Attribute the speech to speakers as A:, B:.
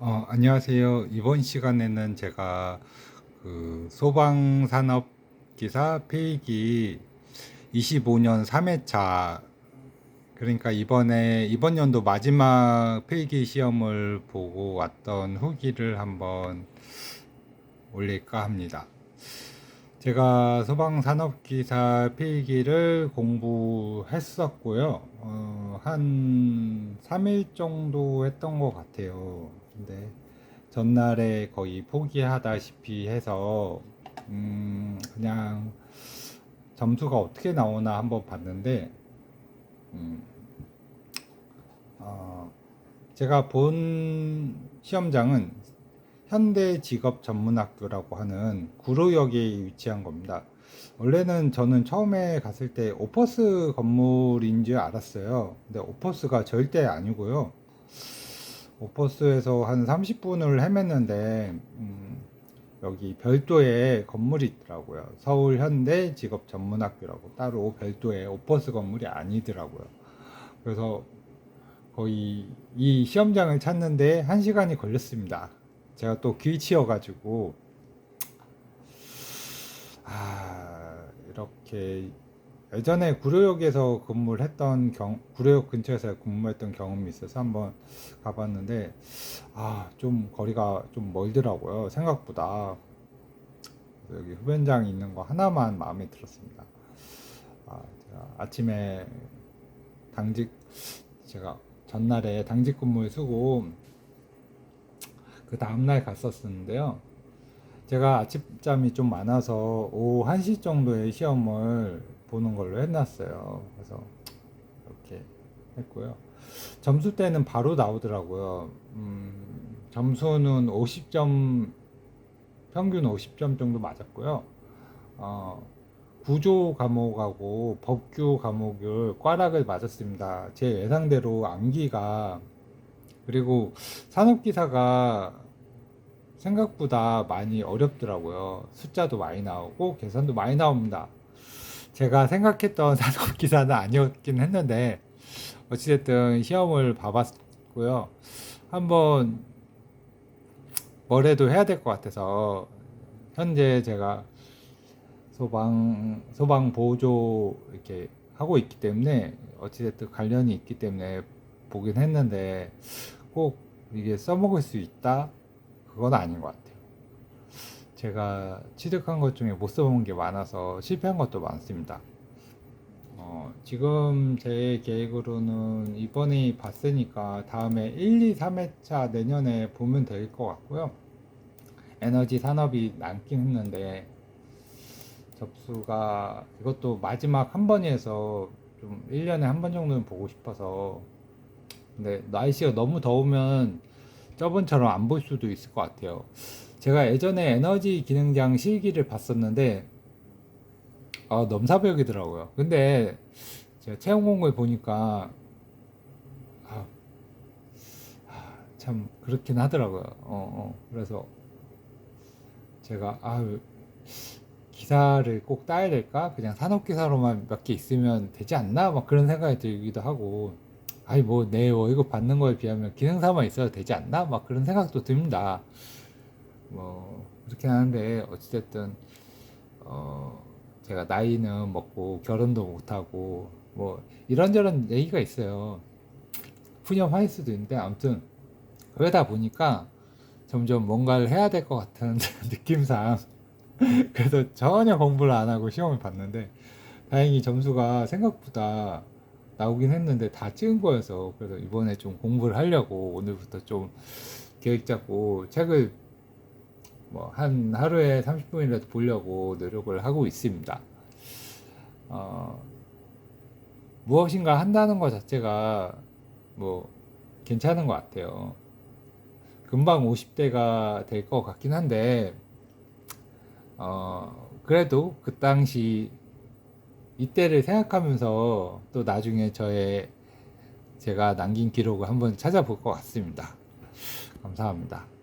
A: 어, 안녕하세요. 이번 시간에는 제가 그 소방산업기사 필기 25년 3회차 그러니까 이번에 이번 연도 마지막 필기 시험을 보고 왔던 후기를 한번 올릴까 합니다. 제가 소방산업기사 필기를 공부했었고요. 어, 한 3일 정도 했던 것 같아요. 근데 전날에 거의 포기하다시피 해서, 음, 그냥 점수가 어떻게 나오나 한번 봤는데, 음, 어, 제가 본 시험장은 현대 직업 전문학교라고 하는 구로역에 위치한 겁니다. 원래는 저는 처음에 갔을 때 오퍼스 건물인 줄 알았어요. 근데 오퍼스가 절대 아니고요. 오퍼스에서 한 30분을 헤맸는데, 음, 여기 별도의 건물이 있더라고요. 서울 현대 직업 전문학교라고 따로 별도의 오퍼스 건물이 아니더라고요. 그래서 거의 이 시험장을 찾는데 한 시간이 걸렸습니다. 제가 또 길치여가지고 아 이렇게 예전에 구로역에서 근무를 했던 경 구로역 근처에서 근무했던 경험이 있어서 한번 가봤는데 아 좀 거리가 좀 멀더라고요 생각보다 여기 흡연장이 있는 거 하나만 마음에 들었습니다 아 제가 아침에 당직 제가 전날에 당직 근무에 쓰고 그 다음날 갔었었는데요. 제가 아침잠이 좀 많아서 오후 1시 정도에 시험을 보는 걸로 해놨어요. 그래서 이렇게 했고요. 점수 때는 바로 나오더라고요. 음, 점수는 50점, 평균 50점 정도 맞았고요. 어, 구조 과목하고 법규 과목을 꽈락을 맞았습니다. 제 예상대로 암기가 그리고 산업기사가 생각보다 많이 어렵더라고요. 숫자도 많이 나오고 계산도 많이 나옵니다. 제가 생각했던 산업 기사는 아니었긴 했는데 어찌됐든 시험을 봐봤고요. 한번 뭐래도 해야 될 것 같아서 현재 제가 소방 소방 보조 이렇게 하고 있기 때문에 어찌됐든 관련이 있기 때문에 보긴 했는데 꼭 이게 써먹을 수 있다 그건 아닌 것 같아요. 제가 취득한 것 중에 못 써본 게 많아서 실패한 것도 많습니다. 어, 지금 제 계획으로는 이번에 봤으니까 다음에 1, 2, 3회차 내년에 보면 될 것 같고요. 에너지 산업이 남긴 했는데 접수가 이것도 마지막 한 번이어서 좀 1년에 한 번 정도는 보고 싶어서 근데 날씨가 너무 더우면 저번처럼 안 볼 수도 있을 것 같아요. 제가 예전에 에너지 기능장 실기를 봤었는데 아, 넘사벽이더라고요. 근데 제가 채용 공고에 보니까 아, 아, 참 그렇긴 하더라고요. 어, 어. 그래서 제가 아 기사를 꼭 따야 될까? 그냥 산업 기사로만 몇 개 있으면 되지 않나? 막 그런 생각이 들기도 하고 아니 뭐 내 월급 받는 거에 비하면 기능사만 있어도 되지 않나? 막 그런 생각도 듭니다. 뭐 그렇긴 하는데 어찌됐든 어 제가 나이는 먹고 결혼도 못하고 뭐 이런저런 얘기가 있어요. 푸념할 수도 있는데 아무튼 그러다 보니까 점점 뭔가를 해야 될 것 같은 느낌상 그래서 전혀 공부를 안 하고 시험을 봤는데 다행히 점수가 생각보다 나오긴 했는데 다 찍은 거여서 그래서 이번에 좀 공부를 하려고 오늘부터 좀 계획 잡고 책을 뭐 한 하루에 30분이라도 보려고 노력을 하고 있습니다. 어, 무엇인가 한다는 것 자체가 뭐 괜찮은 것 같아요. 금방 50대가 될 것 같긴 한데 어, 그래도 그 당시 이때를 생각하면서 또 나중에 저의 제가 남긴 기록을 한번 찾아볼 것 같습니다. 감사합니다.